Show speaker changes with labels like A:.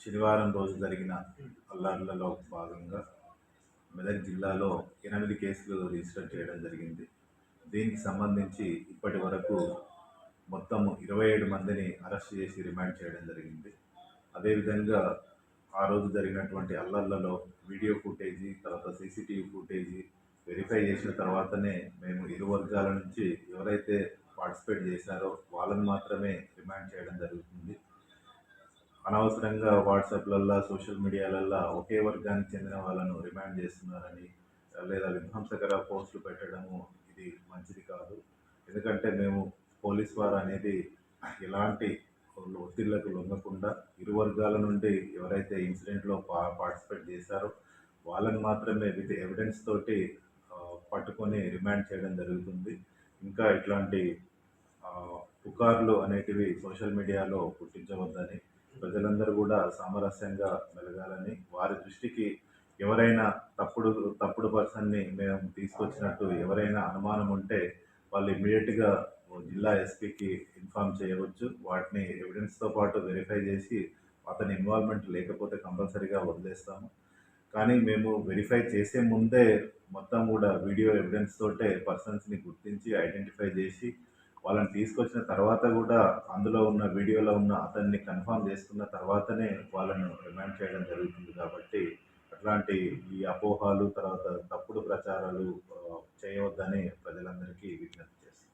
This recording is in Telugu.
A: శనివారం రోజు జరిగిన అల్లర్లలో భాగంగా మెదక్ జిల్లాలో ఎనిమిది కేసులు రిజిస్టర్ చేయడం జరిగింది. దీనికి సంబంధించి ఇప్పటి వరకు మొత్తం ఇరవై ఏడు మందిని అరెస్ట్ చేసి రిమాండ్ చేయడం జరిగింది. అదేవిధంగా ఆ రోజు జరిగినటువంటి అల్లర్లలో వీడియో ఫుటేజీ తర్వాత సీసీటీవీ ఫుటేజీ వెరిఫై చేసిన తర్వాతనే మేము ఇరు వర్గాల నుంచి ఎవరైతే పార్టిసిపేట్ చేశారో వాళ్ళని మాత్రమే రిమాండ్ చేయడం జరుగుతుంది. అనవసరంగా వాట్సాప్లల్లో సోషల్ మీడియాలల్లో ఒకే వర్గానికి చెందిన వాళ్ళను రిమాండ్ చేస్తున్నారని లేదా విధ్వంసకర పోస్టులు పెట్టడము ఇది మంచిది కాదు. ఎందుకంటే మేము పోలీస్ వారు అనేది ఎలాంటి ఒత్తిళ్ళకు లొంగకుండా ఇరు వర్గాల నుండి ఎవరైతే ఇన్సిడెంట్లో పా పార్టిసిపేట్ చేశారో వాళ్ళని మాత్రమే విత్ ఎవిడెన్స్ తోటి పట్టుకొని రిమాండ్ చేయడం జరుగుతుంది. ఇంకా ఇట్లాంటి పుకార్లు అనేటివి సోషల్ మీడియాలో పుట్టించవద్దని ప్రజలందరూ కూడా సామరస్యంగా మెలగాలని వారి దృష్టికి ఎవరైనా తప్పుడు తప్పుడు పర్సన్ని మేము తీసుకొచ్చినట్టు ఎవరైనా అనుమానం ఉంటే వాళ్ళు ఇమీడియట్గా జిల్లా ఎస్పీకి ఇన్ఫామ్ చేయవచ్చు. వాటిని ఎవిడెన్స్తో పాటు వెరిఫై చేసి అతని ఇన్వాల్వ్మెంట్ లేకపోతే కంపల్సరీగా వదిలేస్తాము. కానీ మేము వెరిఫై చేసే ముందే మొత్తం కూడా వీడియో ఎవిడెన్స్ తోటే పర్సన్స్ని గుర్తించి ఐడెంటిఫై చేసి వాళ్ళని తీసుకొచ్చిన తర్వాత కూడా అందులో ఉన్న వీడియోలో ఉన్న అతన్ని కన్ఫర్మ్ చేసుకున్న తర్వాతనే వాళ్ళను రిమాండ్ చేయడం జరుగుతుంది కాబట్టి అట్లాంటి ఈ అపోహాలు తర్వాత తప్పుడు ప్రచారాలు చేయవద్దని ప్రజలందరికీ విజ్ఞప్తి చేస్తుంది